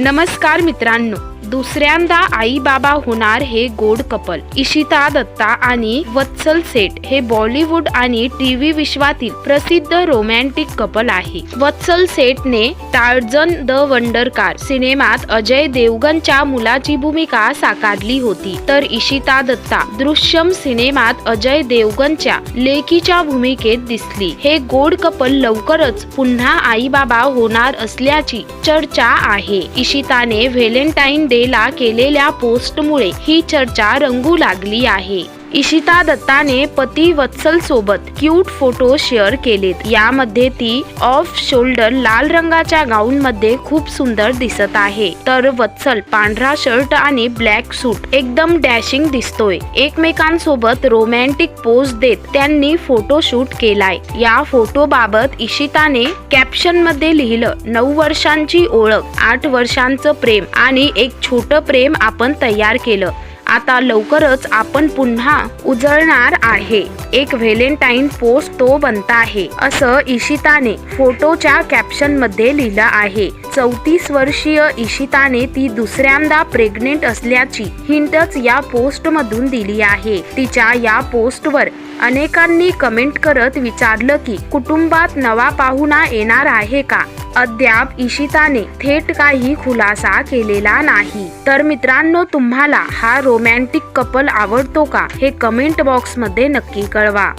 नमस्कार मित्रांनो. दुसऱ्यांदा आई बाबा होणार हे गोड कपल. इशिता दत्ता आणि वत्सल सेठ हे बॉलिवूड आणि टीव्ही विश्वातील प्रसिद्ध रोमॅन्टिक कपल आहे. वत्सल सेठने टार्जन द वंडर कार सिनेमात अजय देवगनच्या मुलाची भूमिका साकारली होती. तर इशिता दत्ता दृश्यम सिनेमात अजय देवगनच्या लेकीच्या भूमिकेत दिसली. हे गोड कपल लवकरच पुन्हा आई बाबा होणार असल्याची चर्चा आहे. इशिताने व्हॅलेंटाईन डे ला केलेल्या पोस्टमुळे ही चर्चा रंगू लागली आहे. इशिता दत्ताने पती वत्सल सोबत क्यूट फोटो शेअर केलेत. यामध्ये ती ऑफ शोल्डर लाल रंगाच्या गाऊन मध्ये खूप सुंदर दिसत आहे. तर वत्सल पांढरा शर्ट आणि ब्लॅक सूट एकदम डॅशिंग दिसतोय. एकमेकांसोबत रोमॅन्टिक पोज देत त्यांनी फोटोशूट केलाय. या फोटो बाबत इशिताने कॅप्शनमध्ये लिहिलं नऊ वर्षांची ओळख आठ वर्षांचं प्रेम आणि एक छोटं प्रेम आपण तयार केलं. आता लवकरच आपण पुन्हा उजळणार आहे. एक व्हॅलेंटाईन पोस्ट तो बनता आहे असं इशिताने फोटोच्या कॅप्शनमध्ये लिहिलं आहे. चौतीस वर्षीय इशिताने ती दुसऱ्यांदा प्रेग्नेंट असल्याची हिंटच या पोस्ट मधून दिली आहे. तिच्या या पोस्टवर अनेकांनी कमेंट करत विचारलं की कुटुंबात नवा पाहुणा येणार आहे का? अद्याप इशिताने थेट काही खुलासा केलेला नाही. तर मित्रांनो तुम्हाला हा रोमॅन्टिक कपल आवडतो का? हे कमेंट बॉक्समध्ये नक्की कळवा.